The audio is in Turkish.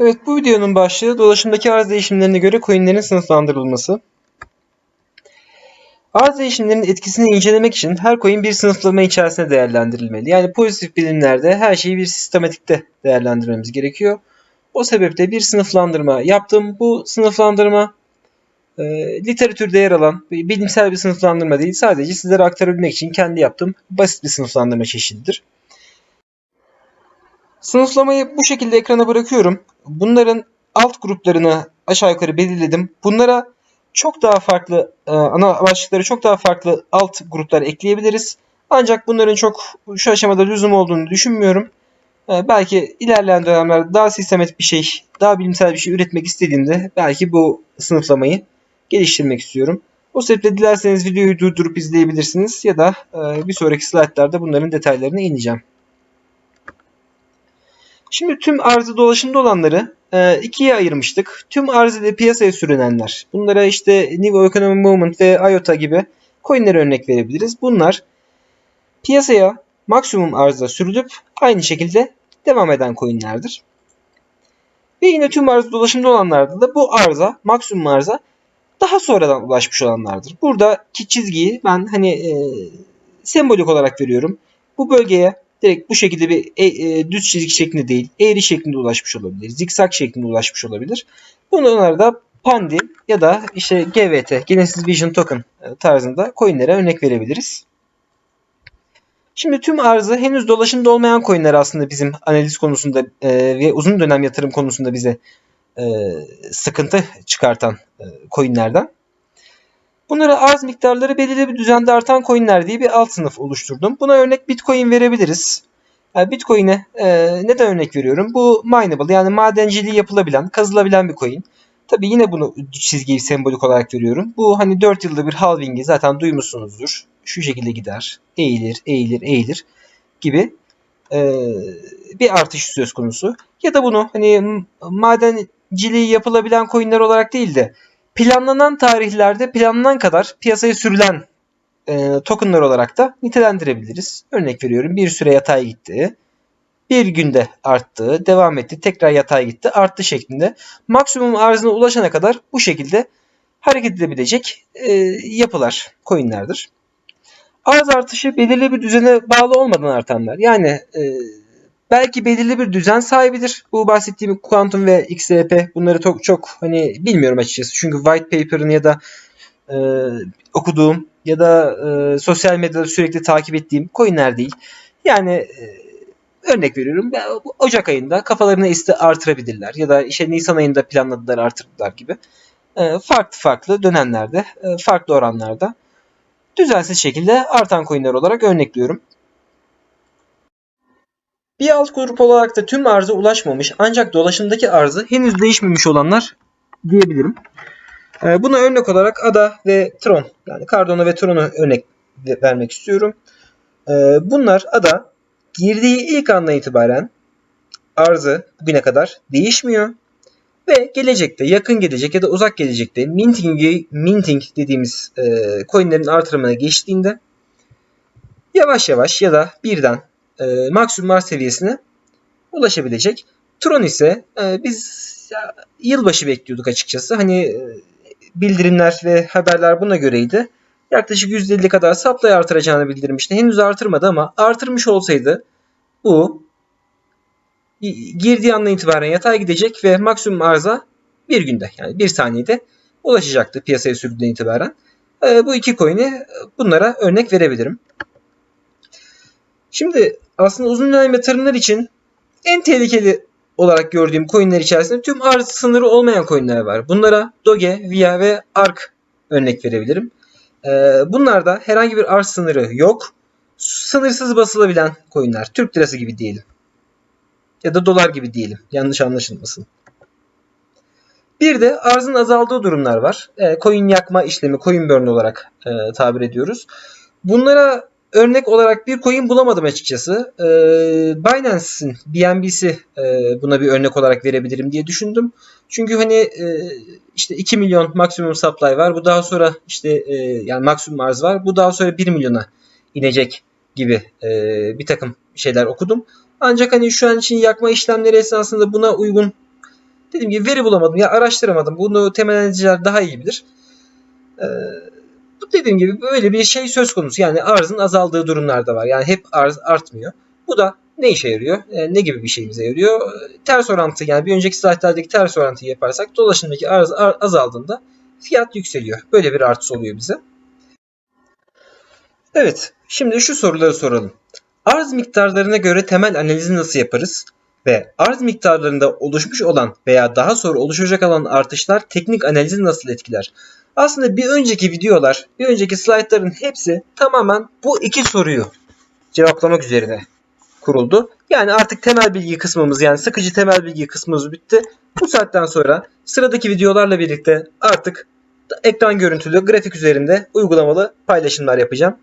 Evet bu videonun başlığı dolaşımdaki arz değişimlerine göre coinlerin sınıflandırılması. Arz değişimlerinin etkisini incelemek için her coin bir sınıflama içerisinde değerlendirilmeli. Yani pozitif bilimlerde her şeyi bir sistematikte değerlendirmemiz gerekiyor. O sebeple bir sınıflandırma yaptım. Bu sınıflandırma e, literatürde yer alan bilimsel bir sınıflandırma değil. Sadece sizlere aktarabilmek için kendi yaptığım basit bir sınıflandırma çeşididir. Sınıflamayı bu şekilde ekrana bırakıyorum. Bunların alt gruplarını aşağı yukarı belirledim. Bunlara çok daha farklı e, ana başlıkları çok daha farklı alt gruplar ekleyebiliriz. Ancak bunların çok şu aşamada lüzum olduğunu düşünmüyorum. E, belki ilerleyen dönemlerde daha sistematik bir şey, daha bilimsel bir şey üretmek istediğimde belki bu sınıflamayı geliştirmek istiyorum. O sebeple dilerseniz videoyu durdurup izleyebilirsiniz ya da e, bir sonraki slaytlarda bunların detaylarına ineceğim. Şimdi tüm arzı dolaşımda olanları e, ikiye ayırmıştık. Tüm arz ile piyasaya sürünenler. Bunlara işte New Economy Movement ve IOTA gibi coinlere örnek verebiliriz. Bunlar piyasaya maksimum arzda sürülüp aynı şekilde devam eden coinlerdir. Ve yine tüm arz dolaşımda olanlarda da bu arza, maksimum arza daha sonradan ulaşmış olanlardır. Buradaki çizgiyi ben hani e, sembolik olarak veriyorum. Bu bölgeye direkt bu şekilde bir e, e, düz çizgi şeklinde değil, eğri şeklinde ulaşmış olabilir. Zikzak şeklinde ulaşmış olabilir. Bunlar da Pandi ya da işte GVT, Genesis Vision Token e, tarzında coinlere örnek verebiliriz. Şimdi tüm arzı henüz dolaşımda olmayan coinler aslında bizim analiz konusunda e, ve uzun dönem yatırım konusunda bize e, sıkıntı çıkartan e, coinlerden. Bunlara arz miktarları belirli bir düzende artan coinler diye bir alt sınıf oluşturdum. Buna örnek Bitcoin verebiliriz. Yani Bitcoin'e e, neden örnek veriyorum? Bu mineable yani madenciliği yapılabilen, kazılabilen bir coin. Tabii yine bunu çizgiyi sembolik olarak veriyorum. Bu hani 4 yılda bir halving'i zaten duymuşsunuzdur. Şu şekilde gider. Eğilir, eğilir, eğilir gibi e, bir artış söz konusu. Ya da bunu hani madenciliği yapılabilen coinler olarak değil de planlanan tarihlerde planlanan kadar piyasaya sürülen e, tokenlar olarak da nitelendirebiliriz. Örnek veriyorum bir süre yatay gitti. Bir günde arttı, devam etti, tekrar yatay gitti, arttı şeklinde. Maksimum arzına ulaşana kadar bu şekilde hareket edebilecek e, yapılar, coinlerdir. Arz artışı belirli bir düzene bağlı olmadan artanlar. Yani e, belki belirli bir düzen sahibidir. Bu bahsettiğim Quantum ve XRP bunları çok çok hani bilmiyorum açıkçası. Çünkü white paper'ını ya da e, okuduğum ya da e, sosyal medyada sürekli takip ettiğim coinler değil. Yani e, örnek veriyorum. Ocak ayında kafalarını esti artırabilirler ya da işte Nisan ayında planladılar artırdılar gibi. E, farklı farklı dönemlerde, e, farklı oranlarda düzensiz şekilde artan coinler olarak örnekliyorum. Bir alt grup olarak da tüm arıza ulaşmamış ancak dolaşımdaki arzı henüz değişmemiş olanlar diyebilirim. Ee, buna örnek olarak ADA ve Tron yani Cardano ve Tron'u örnek vermek istiyorum. Ee, bunlar ADA girdiği ilk andan itibaren arzı bugüne kadar değişmiyor. Ve gelecekte, yakın gelecek ya da uzak gelecekte minting, minting dediğimiz e, coinlerin artırımına geçtiğinde yavaş yavaş ya da birden e, maksimum arz seviyesine ulaşabilecek. Tron ise e, biz ya, yılbaşı bekliyorduk açıkçası. Hani e, bildirimler ve haberler buna göreydi. Yaklaşık %50 kadar supply artıracağını bildirmişti. Henüz artırmadı ama artırmış olsaydı bu girdiği andan itibaren yatay gidecek ve maksimum arıza bir günde yani bir saniyede ulaşacaktı piyasaya sürdüğünden itibaren. E, bu iki coin'i bunlara örnek verebilirim. Şimdi aslında uzun dönem yatırımlar için en tehlikeli olarak gördüğüm coinler içerisinde tüm arz sınırı olmayan coinler var. Bunlara Doge, VIA ve ARK örnek verebilirim. Ee, bunlarda herhangi bir arz sınırı yok. Sınırsız basılabilen coinler. Türk lirası gibi diyelim. Ya da dolar gibi diyelim. Yanlış anlaşılmasın. Bir de arzın azaldığı durumlar var. E, coin yakma işlemi, coin burn olarak e, tabir ediyoruz. Bunlara örnek olarak bir coin bulamadım açıkçası. E, Binance'in BNB'si e, buna bir örnek olarak verebilirim diye düşündüm. Çünkü hani e, işte 2 milyon maksimum supply var. Bu daha sonra işte e, yani maksimum arz var. Bu daha sonra 1 milyona inecek gibi e, bir takım şeyler okudum. Ancak hani şu an için yakma işlemleri esnasında buna uygun dediğim gibi veri bulamadım ya araştıramadım. Bunu temel analizciler daha iyi bilir. Ee, bu dediğim gibi böyle bir şey söz konusu. Yani arzın azaldığı durumlarda var. Yani hep arz artmıyor. Bu da ne işe yarıyor? Ee, ne gibi bir şeyimize yarıyor? Ee, Ters orantı yani bir önceki slaytlardaki ters orantıyı yaparsak dolaşımdaki arz ar- azaldığında fiyat yükseliyor. Böyle bir artısı oluyor bize. Evet, şimdi şu soruları soralım. Arz miktarlarına göre temel analizi nasıl yaparız? Ve arz miktarlarında oluşmuş olan veya daha sonra oluşacak olan artışlar teknik analizi nasıl etkiler? Aslında bir önceki videolar, bir önceki slaytların hepsi tamamen bu iki soruyu cevaplamak üzerine kuruldu. Yani artık temel bilgi kısmımız yani sıkıcı temel bilgi kısmımız bitti. Bu saatten sonra sıradaki videolarla birlikte artık ekran görüntülü grafik üzerinde uygulamalı paylaşımlar yapacağım.